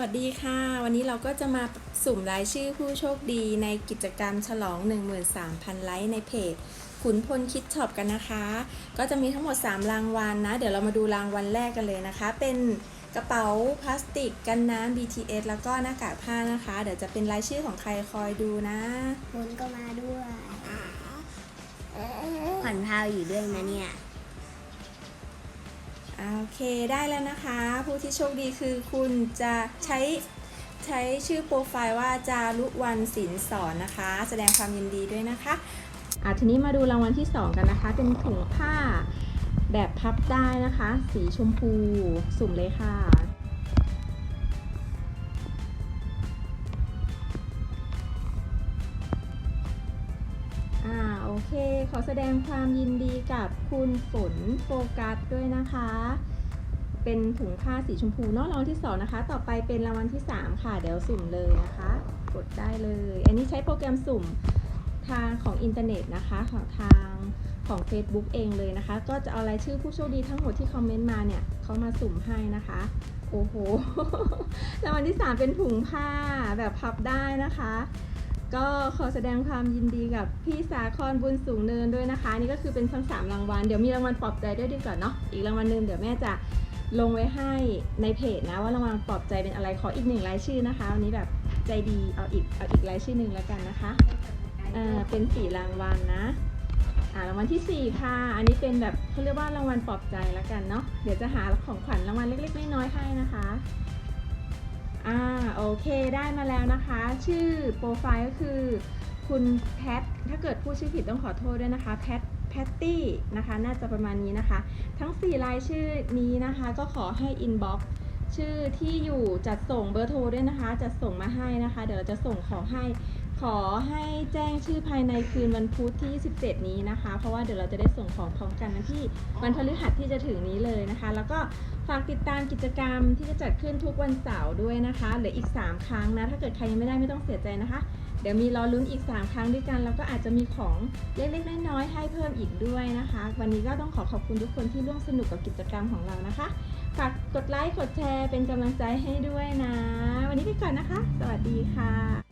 วัสดีค่ะ วันนี้เราก็จะมาสุ่มรายชื่อผู้โชคดีในกิจกรรมฉลอง 13,000 ไลค์ในเพจ ขุนพลคิดช็อปกันนะคะ ก็จะมีทั้งหมด 3 รางวัลนะ เดี๋ยวเรามาดูรางวัลแรกกันเลยนะคะ เป็นกระเป๋าพลาสติกกันน้ำ BTS แล้วก็หน้ากากผ้านะคะ เดี๋ยวจะเป็นรายชื่อของใครคอยดูนะคนก็มาด้วยผ่อนพาวอยู่ด้วยนะเนี่ย โอเคได้แล้วนะคะ ผู้ที่โชคดีคือคุณจะใช้ใช้ชื่อโปรไฟล์ว่าจารุวันศิลสอนนะคะ แสดงความยินดีด้วยนะคะอะทีนี้มาดูรางวัลที่ 2 กันนะคะ เป็นถุงผ้าแบบพับได้นะคะ สีชมพูสุ่มเลยค่ะ เค ขอแสดงความยินดีกับคุณฝนโฟกัสด้วยนะคะ เป็นถุงผ้าสีชมพูเนอะรางวัลที่ 2 นะคะ ต่อไปเป็นรางวัลที่ 3 ค่ะ เดี๋ยวสุ่มเลยนะคะ กดได้เลย อันนี้ใช้โปรแกรมสุ่มทางของอินเทอร์เน็ตนะคะของทางของ Facebook เองเลยนะคะ ก็จะเอารายชื่อผู้โชคดีทั้งหมดที่คอมเมนต์มาเนี่ยเขามาสุ่มให้นะคะ โอ้โหรางวัลที่ 3 เป็นถุงผ้าแบบพับได้นะคะ ก็ขอแสดงความยินดีกับพี่สาครบุญสูงเนินด้วยนะคะ นี่ก็คือเป็นทั้งสามรางวัลเดี๋ยวมีรางวัลปลอบใจด้วยดีกว่าเนาะอีกรางวัลหนึ่งเดี๋ยวแม่จะลงไว้ให้ในเพจนะว่ารางวัลปลอบใจเป็นอะไรขออีกหนึ่งรายชื่อนะคะวันนี้แบบใจดีเอาอีกเอาอีกรายชื่อหนึ่งแล้วกันนะคะเออเป็นสี่รางวัลนะอ่ารางวัลที่สี่ค่ะ อันนี้เป็นแบบเขาเรียกว่ารางวัลปลอบใจแล้วกันเนาะเดี๋ยวจะหาของขวัญรางวัลเล็กๆน้อยๆให้นะคะ โอเคได้มาแล้วนะคะ ชื่อโปรไฟล์ก็คือคุณแพท ถ้าเกิดพูดชื่อผิดต้องขอโทษด้วยนะคะ แพทแพตตี้นะคะ น่าจะประมาณนี้นะคะ ทั้ง 4 รายชื่อนี้นะคะ ก็ขอให้อินบ็อกชื่อที่อยู่จัดส่งเบอร์โทรด้วยนะคะ จัดส่งมาให้นะคะ เดี๋ยวเราจะส่งของให้ ขอให้แจ้งชื่อภายในคืนวันพุธที่ 17 นี้นะคะ เพราะว่าเดี๋ยวเราจะได้ส่งของพร้อมกันวันที่วันพฤหัสที่จะถึงนี้เลยนะคะ แล้วก็ฝากติดตามกิจกรรมที่จะจัดขึ้นทุกวันเสาร์ด้วยนะคะเหลืออีก 3 ครั้งนะ ถ้าเกิดใครยังไม่ได้ไม่ต้องเสียใจนะคะ เดี๋ยวมีรอลุ้นอีก 3 ครั้งด้วยกันแล้วก็อาจจะมีของเล็กๆน้อยๆให้เพิ่มอีกด้วยนะคะ วันนี้ก็ต้องขอขอบคุณทุกคนที่ร่วมสนุกกับกิจกรรมของเรานะคะฝากกดไลค์กดแชร์เป็นกำลังใจให้ด้วยนะ วันนี้ไปก่อนนะคะ สวัสดีค่ะ